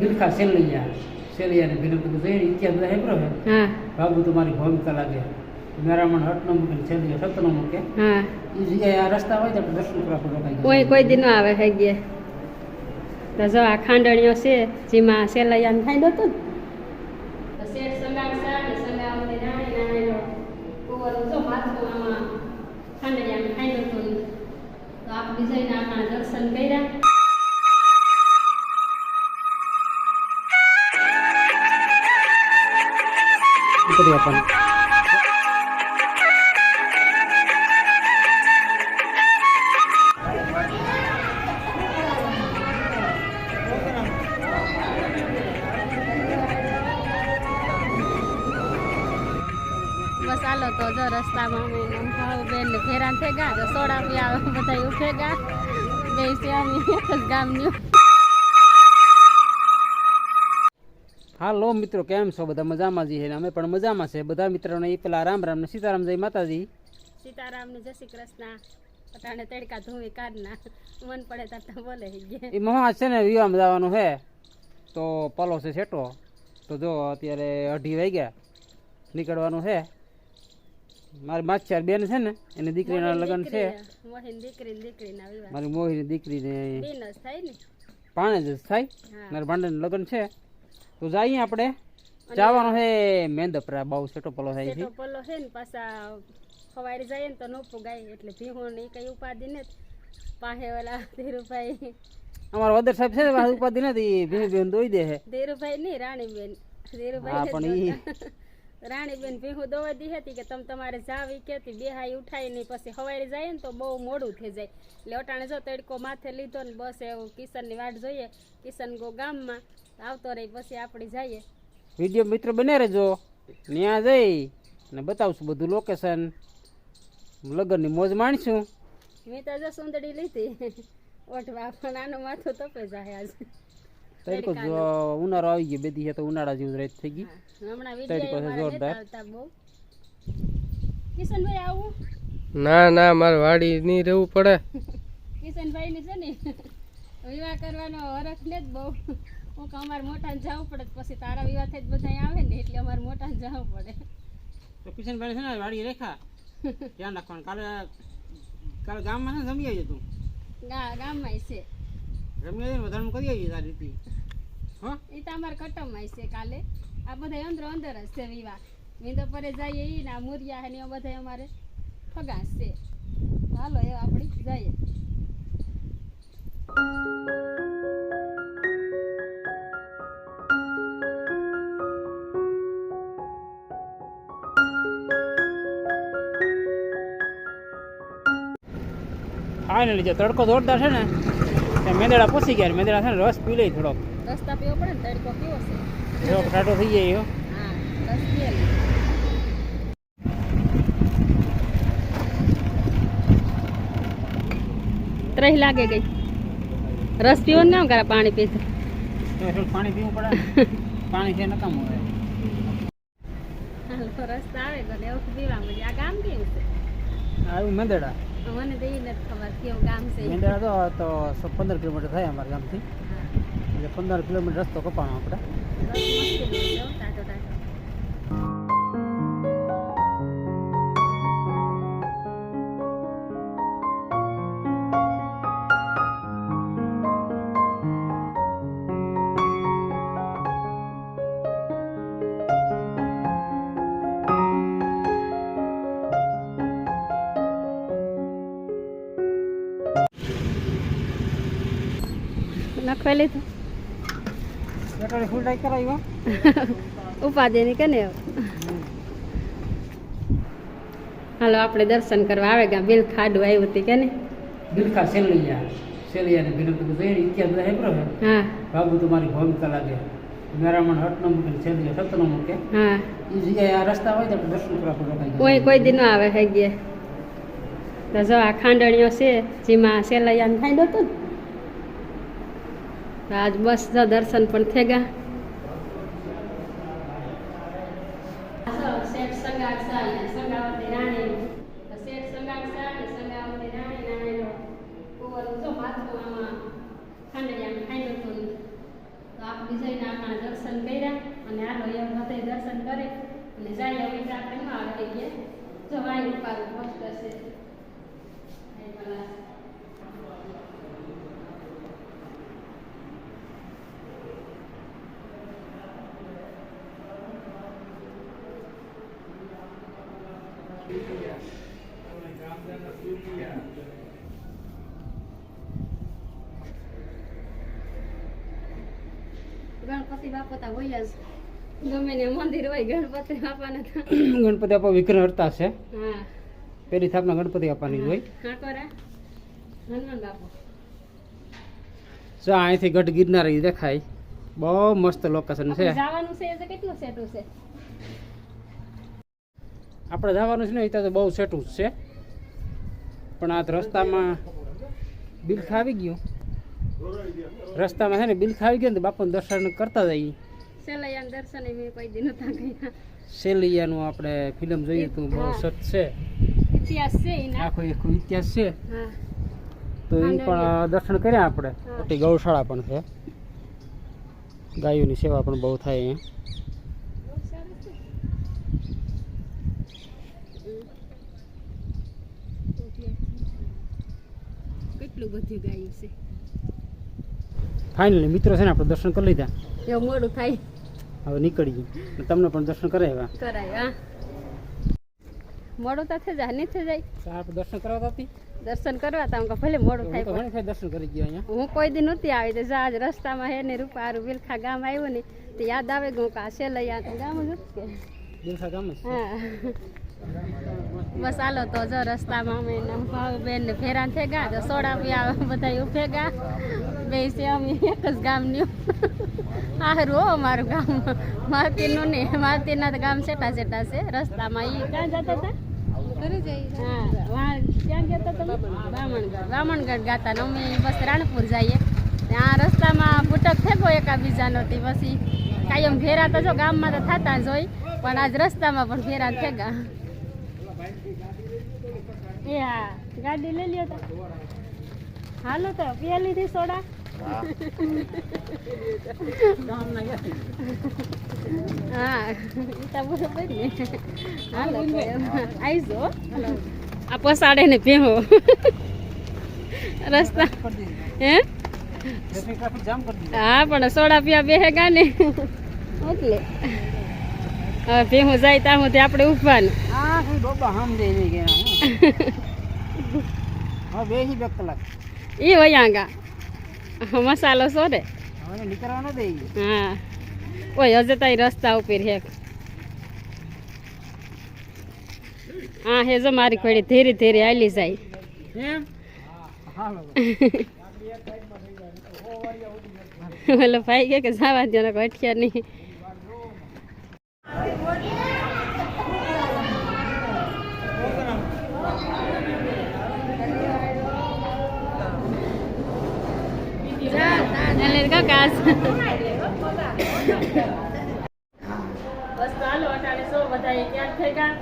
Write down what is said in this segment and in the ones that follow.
બિલખા સેલૈયા. સેલૈયાને ભીલું બધું જઈને ઇતિહાસ બધા હેબરો હે. બાબુ તમારી ભૂમિકા લાગે. મેરામણ હટ નો મૂકે ને સત નો મૂકે. હા. એ જગ્યાએ આ રસ્તા હોય તો આપણે દર્શન કરવા પડે કોઈ કોઈ દિન ન આવે હે ગયા. તો જો આ ખાંડણીઓ છે જેમાં સેલૈયાને હતું ને. તો શેઠ સંગાડસા ને નાની નાની કુંવરનું જો માથું આમાં ખાંડણીયાને ખાંડો હતું તો આપ જઈને આપણા દર્શન કર્યા. કરી આપણને હાલો તો જો રસ્તામાં અમે ભાવબેન ને ફેરાન થઈ ગયા રસોડા આવે બધા ઉઠે ગયા બે શ્યામી ગામની હાલો મિત્રો કેમ છો? બધા મજામાં જઈએ અમે પણ મજામાં છે. બધા મિત્રોને એ પેલા રામ રામ ને સીતારામ જય માતાજી. સીતારામ ને જય શ્રી કૃષ્ણ. પટાણે તડકા ધૂવી કાઢના મન પડે તાર બોલે એ મહા છે ને વિવાહ જવાનું છે તો પલો છે છેટો. તો જો અત્યારે અઢી વાગ્યા નીકળવાનું છે મારી માછાર બેન છે ને એની દીકરીના લગ્ન છે. મારી મોહીની દીકરીને. પાણે જ થાય? મારી મારા ભાંડેનું લગ્ન છે. તો જઈએ આપણે. જવાનો હે મેંદપરા બહુ છેટો પલો થાય છે સેટો પલ્લો છે ને પાછા ખવારી જાય ને તો નો પુગાય એટલે ભીહું ને કઈ ઉપાધિ ને પાહે ઓલા ધીરુભાઈ. અમારો વદર સાહેબ છે ઉપાધિ નથી ભીમ ભીમ દોઈ દે છે ધીરુભાઈ નહીં રાણીબેન. હા ધીરુભાઈ પણ ઈ રાણીબેન ભેહું દોવા દી હતી કે તમે તમારે જાવ ઈ કેતી બેહાઈ ઉઠાય નહીં પછી હવારી જાય ને તો બહુ મોડું થઈ જાય. એટલે અટાણે જો તડકો માથે લીધો ને બસ એવું કિશનની વાટ જોઈએ કિશન ગો ગામમાં આવતો રહી પછી આપણે જઈએ. વીડિયો મિત્ર બને રહેજો. ત્યાં જઈ અને બતાવશું બધું લોકેશન લગ્નની મોજ માણીશું. મેં તો જો સુંદડી લીધી. ઓઠવા પણ આનું માથું તપે જાય આજ. તડકો જો ઉનાળો આવી ગયો બેદી છે તો ઉનાળા જેવું રાત થઈ ગઈ તરીકો છે જોરદાર. કિશનભાઈ આવું? ના ના મારે વાડી નહીં રહેવું પડે. કિશનભાઈ ની છે ને વિવાહ કરવાનો હરખ ને જ બહુ. હું કે અમારે મોટાને જવું પડે પછી તારા વિવાહ થઈ જ બધા આવે ને એટલે અમારે મોટાને જવું પડે. તો કિશનભાઈ છે ને વાડી રેખા. ધ્યાન રાખવાનું. કાલે કાલે ગામમાં છે ને જમી આવી તું. ગામમાં છે. રમી આવજે વધારે કરી આવજે તારી રીતે. હા? એ તો અમારે કટમમાં છે કાલે. આ બધા અંદર અંદર જ છે વિવાહ. વિંદો પરે જઈએ ઈ ના આ મુરિયા ને બધા અમારે ફગાસ છે. હાલો એ આપણે જઈએ. ફાઇનલી જે તડકો જોરદાર છે ને. મેંદડા પૂછી ગયા મેંદડા છે ને રસ પી લઈ થોડોક. રસ્તા પીવો પડે ને તડકો કેવો છે? થોડોક ટાટો થઈ જાય હો. હા રસ પીએ ત્રહી લાગે ગઈ. રસ પીવો ને કેમ કરે પાણી પીધું. તો પાણી પીવું પડે. પાણી છે નકામું હોય. રસ્તા આવે તો એવું પીવા મજા આ ગામ કેવું છે? આવું મેંદડા. મને તો એ નથી ખબર કેવું ગામ છે. ઈ. તો તો પંદર કિલોમીટર થાય અમારા ગામથી. એટલે પંદર કિલોમીટર રસ્તો કપાણો આપણે. નખવાઈ લીધું પેટ્રોલ ફૂલ ટાઈક કરાવ્યો ઉપાધિ ની હાલો આપણે દર્શન કરવા આવે ગયા બિલ ખાડું આવ્યું હતી કે ને બિલખા સેલૈયા. સેલૈયાને ભીલું કીધું એને ઇતિહાસ બધા હેપરો હા. બાબુ તમારી ભૂમિકા લાગે મેરામણ હટ ન મૂકે સેલૈયા સત ન મૂકે. હા. એ જગ્યાએ આ રસ્તા હોય તો દર્શન કરવા પણ કોઈ કોઈ દિન ન આવે હે ગયા. તો જો આ ખાંડણીઓ છે જેમાં સેલૈયાને ખાંડો હતો ને તો આજ બસ દર્શન પણ થઈ ગયા. દર્શન કર્યા અને હાલો એમ બધે દર્શન કરે અને જાય હવે તો આવે ગયા. જો વાઈ ઉપર મસ્ત છે એ પેલા ગણપતિ બાપા તો હોય જ. ગમે ને મંદિર હોય ગણપતિ બાપાના ગણપતિ આપા વિઘ્ન હરતા છે હા. પેલી સ્થાપના ગણપતિ બાપાની હોય. હનુમાન બાપુ. જો અહીંથી ગઢ ગિરનાર દેખાય. બહુ મસ્ત લોકેશન છે. આપણે જવાનું છે એટલે કેટલું સેટું છે? આપણે જવાનું છે ને ત્યાં તો બહુ સેટું જ છે. પણ આ રસ્તામાં બિલ આવી ગયું. રસ્તામાં છે ને બિલ આવી ગયો ને બાપાનું દર્શન કરતા જઈએ. સેલિયાનું આપણે ફિલ્મ જોઈએ તો બહુ સત છે. ઇતિહાસ છે એના. આખો ઇતિહાસ છે. તો એ પણ દર્શન કર્યા આપણે. મોટી ગૌશાળા પણ છે. ગાયોની સેવા પણ બહુ થાય અહીંયા કેટલું બધું ગાયું છે. ફાઇનલી મિત્રો છે ને આપણે દર્શન કરી લીધા. એવું મોડું થાય. હવે નીકળીએ ગયું. તમને પણ દર્શન કરાવ્યા. કરાય મોડું તો થઈ જાય નહીં જાય. આપણે દર્શન કરાવતા હતી દર્શન કરવા તા ભલે મોડું થાય ઘણી ફેર દર્શન કરી ગયો અહીંયા. હું કોઈ દી નહોતી આવી. તો જાજ રસ્તામાં હે ને રૂપારું વિલખા ગામ આવ્યું ને તો યાદ આવે ગયું કે આશે લઈ આ ગામ જ કે. દિલસા ગામ જ બસ હાલો તો જો રસ્તામાં અમે ભાવ બેન ને ફેરાન થઈ ગયા તો સોડા પીવા બધા ઉભે ગયા બે છે અમે એક જ ગામની. હારું હો અમારું ગામ. માલતીનું ને માલતીના તો ગામ સેટા સેટા છે રસ્તામાં એ ક્યાં જતા હતા? હા ક્યાં ગયા હતા તમે? બામણગઢ બામણગઢ ગાતા ને અમે બસ રાણપુર જઈએ. ત્યાં રસ્તામાં ભૂટક ફેંકો એકા બીજાનો તે પછી કાયમ ફેરા તો જો ગામમાં તો થતા જ હોય પણ આજ રસ્તામાં પણ ફેરા થેગા એ હા ગાડી લઈ લ્યો હાલો તો પીએ લીધી સોડા. હા હો. આ પસાડે ને ભેહો. રસ્તા. હે? હા પણ સોડા પીવા બેહેગા ને એટલે. હવે ભેહું જાય ત્યાં સુધી આપણે ઉભવાનું શું ડોબા હામ નહીં ગયા હી. બે કલાક. એ વયાંગા મસાલો છો દે હા ઓય હજે તાઈ રસ્તા ઉપર હે હા હે જો મારી ખોડી ધીરે ધીરે હાલી જાય ઓલો ભાઈ કે કે જવા દો ને અઠિયા નહીં એટલે કાકા બસ ચાલો અટાણે સો બધા તૈયાર થઈ ગયા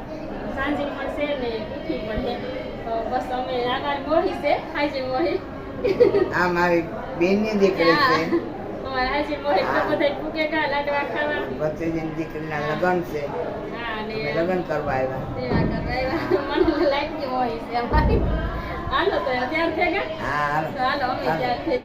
સાંજે પણ છે ને ઉઠી પણ તો બસ અમે આગળ મોહી છે હાજી મોહી. આ મારી બેનની દીકરી છે. હાજી મોહી તો બધા ફૂકે કા લાડવા ખાવા. ભત્રીજીની દીકરીના લગ્ન છે. ને લગ્ન કરવા આવ્યા. કરવા આવ્યા. મને લાગી મોહી છે હાલો તો તૈયાર થઈ ગયા હા તો હાલો અમે